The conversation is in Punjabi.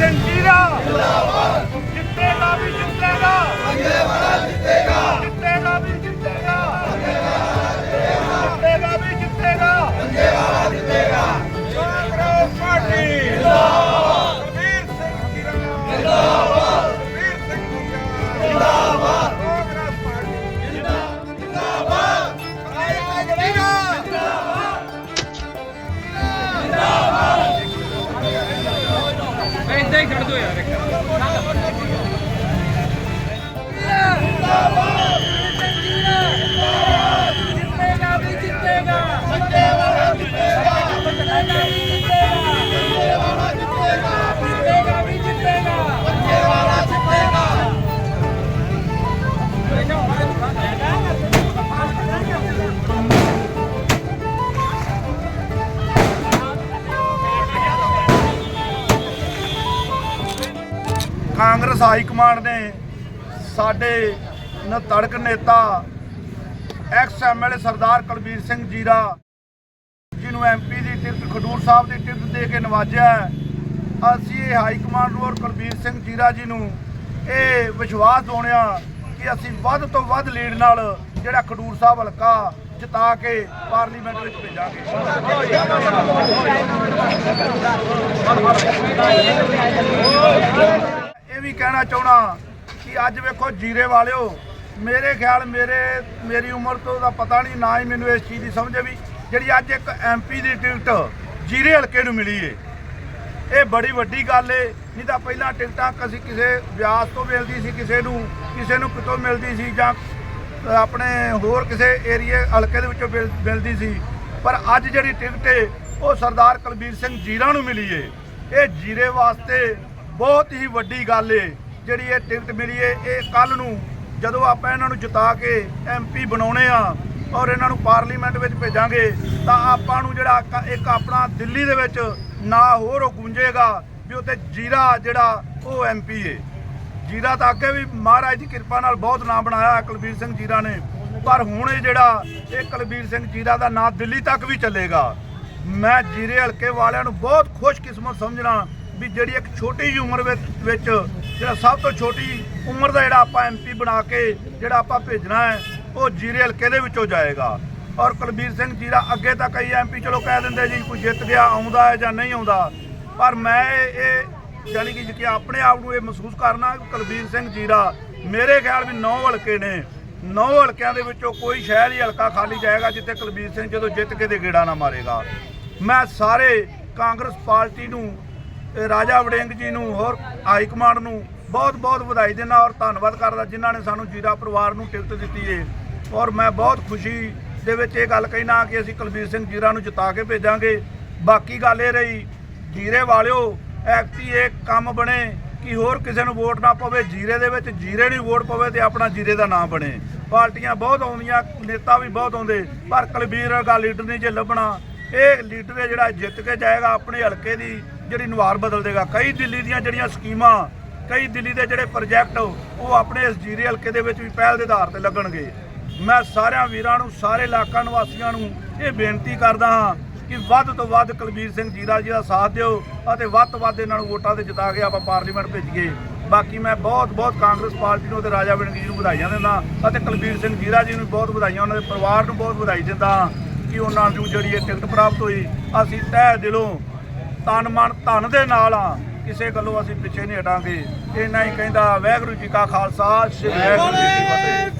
ਸਿੰਘ ਜੀਰਾ ਜਿੰਦਾਬਾਦ। ਜਿੱਤੇਗਾ ਵੀ ਜਿੱਤੇਗਾ। ਅੱਗੇ ਕਾਂਗਰਸ ਹਾਈ ਕਮਾਂਡ ਨੇ ਸਾਡੇ ਨ ਤੜਕ ਨੇਤਾ ਐਕਸ ਐਮਐਲਏ ਸਰਦਾਰ ਕੁਲਬੀਰ ਸਿੰਘ ਜੀਰਾ ਜਿਹਨੂੰ ਐਮਪੀ ਦੀ ਟਿਕਟ ਖਡੂਰ ਸਾਹਿਬ ਦੀ ਟਿਕਟ ਦੇ ਕੇ ਨਵਾਜਿਆ ਅਸੀਂ ਇਹ ਹਾਈ ਕਮਾਂਡ ਨੂੰ ਔਰ ਕੁਲਬੀਰ ਸਿੰਘ ਜੀਰਾ ਜੀ ਨੂੰ ਇਹ ਵਿਸ਼ਵਾਸ ਦੋਣਿਆ ਕਿ ਅਸੀਂ ਵੱਧ ਤੋਂ ਵੱਧ ਲੀਡ ਨਾਲ ਜਿਹੜਾ ਖਡੂਰ ਸਾਹਿਬ ਹਲਕਾ ਜਿਤਾ ਕੇ ਪਾਰਲੀਮੈਂਟ ਵਿੱਚ ਭੇਜਾਂਗੇ। ਵੀ ਕਹਿਣਾ ਚਾਹਣਾ ਕਿ ਅੱਜ ਵੇਖੋ ਜੀਰੇ ਵਾਲਿਓ, ਮੇਰੇ ਖਿਆਲ ਮੇਰੇ, ਮੇਰੀ ਉਮਰ ਤੋਂ ਦਾ ਪਤਾ ਨਹੀਂ, ਨਾ ਹੀ ਮੈਨੂੰ ਇਸ ਚੀਜ਼ ਦੀ ਸਮਝ ਹੈ ਵੀ ਜਿਹੜੀ ਅੱਜ ਇੱਕ ਐਮਪੀ ਦੀ ਟਿਕਟ ਜੀਰੇ ਹਲਕੇ ਨੂੰ ਮਿਲੀ ਏ। ਇਹ ਬੜੀ ਵੱਡੀ ਗੱਲ ਏ, ਨਹੀਂ ਤਾਂ ਪਹਿਲਾਂ ਟਿਕਟਾਂ ਕਸੀ ਕਿਸੇ ਵਿਆਸ ਤੋਂ ਮਿਲਦੀ ਸੀ, ਕਿਸੇ ਨੂੰ ਕਿਸੇ ਨੂੰ ਕਿਤੋਂ ਮਿਲਦੀ ਸੀ ਜਾਂ ਆਪਣੇ ਹੋਰ ਕਿਸੇ ਏਰੀਏ ਹਲਕੇ ਦੇ ਵਿੱਚੋਂ ਮਿਲ- ਮਿਲਦੀ ਸੀ। ਪਰ ਅੱਜ ਜਿਹੜੀ ਟਿਕਟ ਏ, ਉਹ ਸਰਦਾਰ ਕੁਲਬੀਰ ਸਿੰਘ ਜੀਰਾ ਨੂੰ ਮਿਲੀ ਏ। ਇਹ ਜੀਰੇ ਵਾਸਤੇ ਬਹੁਤ ਹੀ ਵੱਡੀ ਗੱਲ ਏ, ਜਿਹੜੀ ਇਹ ਟਿਕਟ ਮਿਲੀ ਏ, ਇਹ ਕੱਲ ਨੂੰ ਜਦੋਂ ਆਪਾਂ ਇਹਨਾਂ ਨੂੰ ਜਿਤਾ ਕੇ ਐਮਪੀ ਬਣਾਉਣੇ ਆ ਔਰ ਇਹਨਾਂ ਨੂੰ ਪਾਰਲੀਮੈਂਟ ਵਿੱਚ ਭੇਜਾਂਗੇ, ਤਾਂ ਆਪਾਂ ਨੂੰ ਜਿਹੜਾ ਇੱਕ- ਆਪਣਾ ਦਿੱਲੀ ਦੇ ਵਿੱਚ ਨਾ ਹੋਰ ਉਹ ਗੂੰਜੇਗਾ ਵੀ ਉੱਥੇ ਜੀਰਾ ਜਿਹੜਾ ਉਹ ਐਮਪੀ ਏ। ਜੀਰਾ ਤਾਂ ਅੱਗੇ ਵੀ ਮਹਾਰਾਜ ਦੀ ਕਿਰਪਾ ਨਾਲ ਬਹੁਤ ਨਾਮ ਬਣਾਇਆ ਕੁਲਬੀਰ ਸਿੰਘ ਜੀਰਾ ਨੇ, ਪਰ ਹੁਣ ਇਹ ਜਿਹੜਾ ਇਹ ਕੁਲਬੀਰ ਸਿੰਘ ਜੀਰਾ ਦਾ ਨਾਂ ਦਿੱਲੀ ਤੱਕ ਵੀ ਚੱਲੇਗਾ। ਮੈਂ ਜੀਰੇ ਹਲਕੇ ਵਾਲਿਆਂ ਨੂੰ ਬਹੁਤ ਖੁਸ਼ਕਿਸਮਤ ਸਮਝਣਾ ਵੀ ਜਿਹੜੀ ਇੱਕ ਛੋਟੀ ਉਮਰ ਵਿੱਚ ਵਿੱਚ ਜਿਹੜਾ ਸਭ ਤੋਂ ਛੋਟੀ ਉਮਰ ਦਾ ਜਿਹੜਾ ਆਪਾਂ ਐਮਪੀ ਬਣਾ ਕੇ ਜਿਹੜਾ ਆਪਾਂ ਭੇਜਣਾ ਹੈ, ਉਹ ਜੀਰੇ ਹਲਕੇ ਦੇ ਵਿੱਚੋਂ ਜਾਏਗਾ। ਔਰ ਕੁਲਬੀਰ ਸਿੰਘ ਜੀਰਾ ਅੱਗੇ ਤਾਂ ਕਈ ਐਮਪੀ ਚਲੋ ਕਹਿ ਦਿੰਦੇ ਜੀ, ਕੋਈ ਜਿੱਤ ਗਿਆ ਆਉਂਦਾ ਹੈ ਜਾਂ ਨਹੀਂ ਆਉਂਦਾ। ਪਰ ਮੈਂ ਇਹ ਇਹ ਕਿ ਕਿ ਆਪਣੇ ਆਪ ਨੂੰ ਇਹ ਮਹਿਸੂਸ ਕਰਨਾ ਕੁਲਬੀਰ ਸਿੰਘ ਜੀਰਾ ਮੇਰੇ ਖਿਆਲ ਵੀ 9 ਹਲਕੇ ਨੇ। 9 ਹਲਕਿਆਂ ਦੇ ਵਿੱਚੋਂ ਕੋਈ ਸ਼ਹਿਰ ਹੀ ਹਲਕਾ ਖਾਲੀ ਜਾਏਗਾ, ਜਿੱਥੇ ਕੁਲਬੀਰ ਸਿੰਘ ਜਦੋਂ ਜਿੱਤ ਕੇ ਦੇ ਗੇੜਾ ਨਾ ਮਾਰੇਗਾ। ਮੈਂ ਸਾਰੇ ਕਾਂਗਰਸ ਪਾਰਟੀ ਨੂੰ ਰਾਜਾ ਵੜਿੰਗ ਜੀ ਨੂੰ ਹੋਰ ਹਾਈ ਕਮਾਂਡ ਨੂੰ ਬਹੁਤ ਬਹੁਤ ਵਧਾਈ ਦਿੰਦਾ ਔਰ ਧੰਨਵਾਦ ਕਰਦਾ ਜਿਨ੍ਹਾਂ ਨੇ ਸਾਨੂੰ ਜੀਰਾ ਪਰਿਵਾਰ ਨੂੰ ਟਿਕਟ ਦਿੱਤੀ ਏ। ਔਰ ਮੈਂ ਬਹੁਤ ਖੁਸ਼ੀ ਦੇ ਵਿੱਚ ਇਹ ਗੱਲ ਕਹਿਣਾ ਕਿ ਅਸੀਂ ਕੁਲਬੀਰ ਸਿੰਘ ਜੀਰਾ ਨੂੰ ਜਿਤਾ ਕੇ ਭੇਜਾਂਗੇ। ਬਾਕੀ ਗੱਲ ਇਹ ਰਹੀ, ਜੀਰੇ ਵਾਲਿਓ ਐਕਟੀ ਇਹ ਕੰਮ ਬਣੇ ਕਿ ਹੋਰ ਕਿਸੇ ਨੂੰ ਵੋਟ ਨਾ ਪਵੇ, ਜੀਰੇ ਦੇ ਵਿੱਚ ਜੀਰੇ ਨਹੀਂ ਵੋਟ ਪਵੇ ਤੇ ਆਪਣਾ ਜੀਰੇ ਦਾ ਨਾਮ ਬਣੇ। ਪਾਰਟੀਆਂ ਬਹੁਤ ਆਉਂਦੀਆਂ, ਨੇਤਾ ਵੀ ਬਹੁਤ ਆਉਂਦੇ, ਪਰ ਕੁਲਬੀਰ ਵਰਗਾ ਲੀਡਰ ਨਹੀਂ ਜੇ ਲੱਭਣਾ। ਇਹ ਲੀਡਰ ਹੈ ਜਿਹੜਾ ਜਿੱਤ ਕੇ ਜਾਏਗਾ ਆਪਣੇ ਹਲਕੇ ਦੀ ਜਿਹੜੀ ਨੁਹਾਰ ਬਦਲ ਦੇਗਾ ਕਈ ਦਿੱਲੀ ਦੀਆਂ ਜਿਹੜੀਆਂ ਸਕੀਮਾਂ, ਕਈ ਦਿੱਲੀ ਦੇ ਜਿਹੜੇ ਪ੍ਰੋਜੈਕਟ, ਉਹ ਆਪਣੇ ਇਸ ਜੀਰੇ ਹਲਕੇ ਦੇ ਵਿੱਚ ਵੀ ਪਹਿਲ ਦੇ ਆਧਾਰ ਤੇ ਲੱਗਣਗੇ। ਮੈਂ ਸਾਰਿਆਂ ਵੀਰਾਂ ਨੂੰ, ਸਾਰੇ ਇਲਾਕਾ ਨਿਵਾਸੀਆਂ ਨੂੰ ਇਹ ਬੇਨਤੀ ਕਰਦਾ ਹਾਂ ਕਿ ਵੱਧ ਤੋਂ ਵੱਧ ਕੁਲਬੀਰ ਸਿੰਘ ਜੀਰਾ ਜੀ ਦਾ ਸਾਥ ਦਿਓ ਅਤੇ ਵੱਧ ਤੋਂ ਵੱਧ ਇਹਨਾਂ ਨੂੰ ਵੋਟਾਂ ਤੇ ਜਿਤਾ ਕੇ ਆਪਾਂ ਪਾਰਲੀਮੈਂਟ ਭੇਜੀਏ। ਬਾਕੀ ਮੈਂ ਬਹੁਤ ਬਹੁਤ ਕਾਂਗਰਸ ਪਾਰਟੀ ਨੂੰ ਤੇ ਰਾਜਾ ਵੜਿੰਗ ਜੀ ਨੂੰ ਵਧਾਈਆਂ ਦਿੰਦਾ ਅਤੇ ਕੁਲਬੀਰ ਸਿੰਘ ਜੀਰਾ ਜੀ ਨੂੰ ਬਹੁਤ ਵਧਾਈਆਂ, ਉਹਨਾਂ ਦੇ ਪਰਿਵਾਰ ਨੂੰ ਬਹੁਤ ਵਧਾਈ ਦਿੰਦਾ ਹਾਂ। ਕਿ ਉਹਨਾਂ ਨੂੰ ਜਿਹੜੀ ਇਹ ਟਿਕਟ ਪ੍ਰਾਪਤ ਹੋਈ ਅਸੀਂ ਤਹਿ ਦਿਲੋਂ ਤਨ ਮਨ ਧਨ ਦੇ ਨਾਲ ਆ ਕਿਸੇ ਗੱਲੋਂ ਅਸੀਂ ਪਿੱਛੇ ਨਹੀਂ ਹਟਾਂਗੇ। ਇੰਨਾ ਹੀ ਕਹਿੰਦਾ ਵਾਹਿਗੁਰੂ ਜੀ ਕਾ ਖਾਲਸਾ ਸ੍ਰੀ ਵਾਹਿਗੁਰੂ ਜੀ ਕੀ ਫਤਿਹ।